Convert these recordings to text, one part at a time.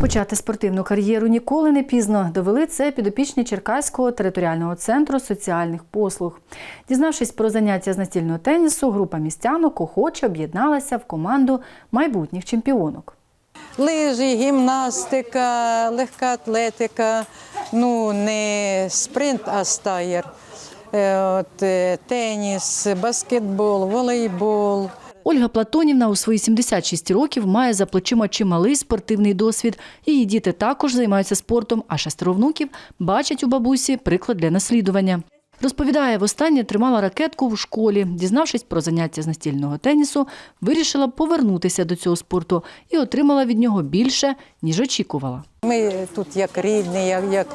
Почати спортивну кар'єру ніколи не пізно. Довели це підопічні Черкаського територіального центру соціальних послуг. Дізнавшись про заняття з настільного тенісу, група містянок охоче об'єдналася в команду майбутніх чемпіонок. Лижі, гімнастика, легка атлетика, ну не спринт, а стаєр. Е, От, е, теніс, баскетбол, волейбол. Ольга Платонівна у свої 76 років має за плечима чималий спортивний досвід. Її діти також займаються спортом, а шестеро внуків бачать у бабусі приклад для наслідування. Розповідає, востаннє тримала ракетку в школі. Дізнавшись про заняття з настільного тенісу, вирішила повернутися до цього спорту і отримала від нього більше, ніж очікувала. Ми тут як рідні, як, як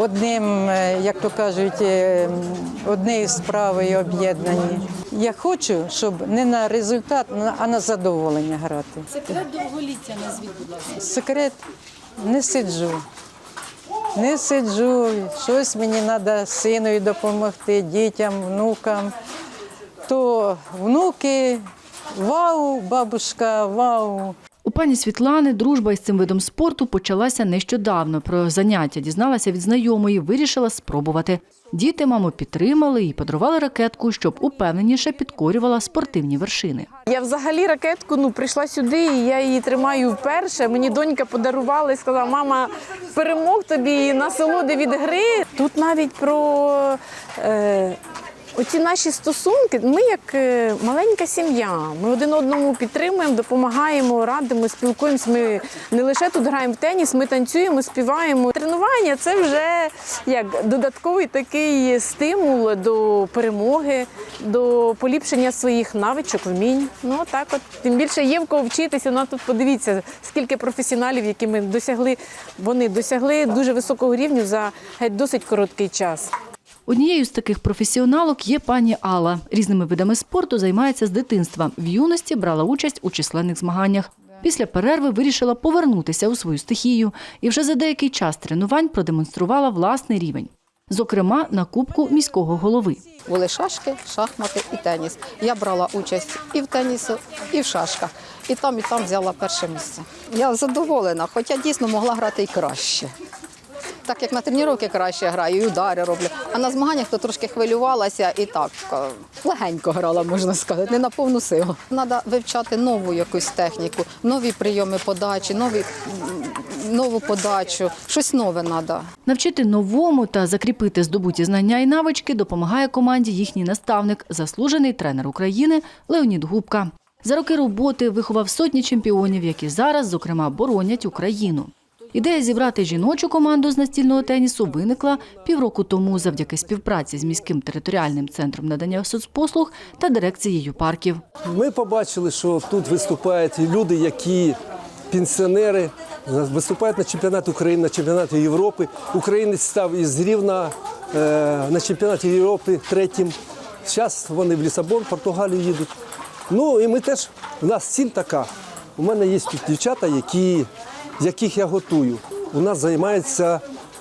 одним, е, як то кажуть, е, однією справою об'єднані. Я хочу, щоб не на результат, а на задоволення грати. Секрет довголіття назвіть, будь ласка. Секрет не сиджу. Не сиджу, щось мені треба синові допомогти, дітям, внукам. То внуки, вау, бабушка, вау. У пані Світлани дружба із цим видом спорту почалася нещодавно. Про заняття дізналася від знайомої, вирішила спробувати. Діти маму підтримали і подарували ракетку, щоб упевненіше підкорювала спортивні вершини. Я взагалі ракетку ну, прийшла сюди, і я її тримаю вперше. Мені донька подарувала і сказала, мама, перемог тобі насолоди від гри. Тут навіть про е, оці наші стосунки. Ми як е, маленька сім'я. Ми один одному підтримуємо, допомагаємо, радимо, спілкуємося. Ми не лише тут граємо в теніс, ми танцюємо, співаємо. Тренування це вже як додатковий такий стимул до перемоги, до поліпшення своїх навичок, вмінь. Ну так, от тим більше є в кого вчитися. Ну тут подивіться, скільки професіоналів, які ми досягли, вони досягли дуже високого рівня за геть досить короткий час. Однією з таких професіоналок є пані Алла. Різними видами спорту займається з дитинства. В юності брала участь у численних змаганнях. Після перерви вирішила повернутися у свою стихію і вже за деякий час тренувань продемонструвала власний рівень. Зокрема, на кубку міського голови. Були шашки, шахмати і теніс. Я брала участь і в тенісі, і в шашках. І там, і там взяла перше місце. Я задоволена, хоча дійсно могла грати і краще. Так як на тренування краще граю, і удари роблю. А на змаганнях то трошки хвилювалася і так е, легенько грала, можна сказати, не на повну силу. Треба вивчати нову якусь техніку, нові прийоми подачі, нові, нову подачу, щось нове треба. Навчити новому та закріпити здобуті знання і навички допомагає команді їхній наставник, заслужений тренер України Леонід Губка. За роки роботи виховав сотні чемпіонів, які зараз, зокрема, боронять Україну. Ідея зібрати жіночу команду з настільного тенісу виникла півроку тому завдяки співпраці з міським територіальним центром надання соцпослуг та дирекцією парків. Ми побачили, що тут виступають люди, які пенсіонери, виступають на чемпіонаті України, на чемпіонаті Європи. Українець став із Рівна е, на чемпіонаті Європи третім. Зараз вони в Лісабон, Португалію їдуть. Ну і ми теж, у нас ціль така. У мене є тут дівчата, які, яких я готую. У нас займається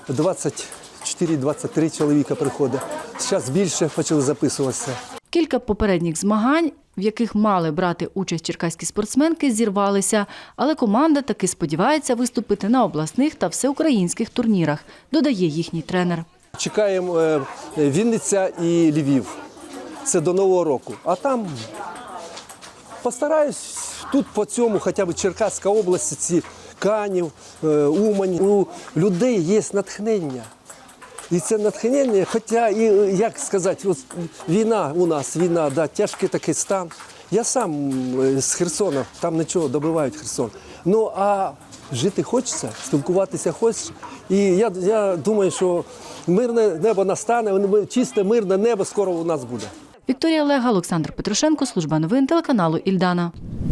24-23 чоловіка приходить. Зараз більше почали записуватися. Кілька попередніх змагань, в яких мали брати участь черкаські спортсменки, зірвалися, але команда таки сподівається виступити на обласних та всеукраїнських турнірах, додає їхній тренер. Чекаємо е, Вінниця і Львів. Це до Нового року. А там постараюсь тут по цьому, хоча б Черкаська область, ці Канів, е, Умань. У людей є натхнення. І це натхнення, хоча і як сказати, війна у нас, війна, да, тяжкий такий стан. Я сам е, з Херсона, там нічого добивають Херсон. Ну а жити хочеться, спілкуватися хочеться. І я, я думаю, що мирне небо настане, чисте мирне небо скоро у нас буде. Вікторія Лега, Олександр Петрушенко, служба новин телеканалу Ільдана.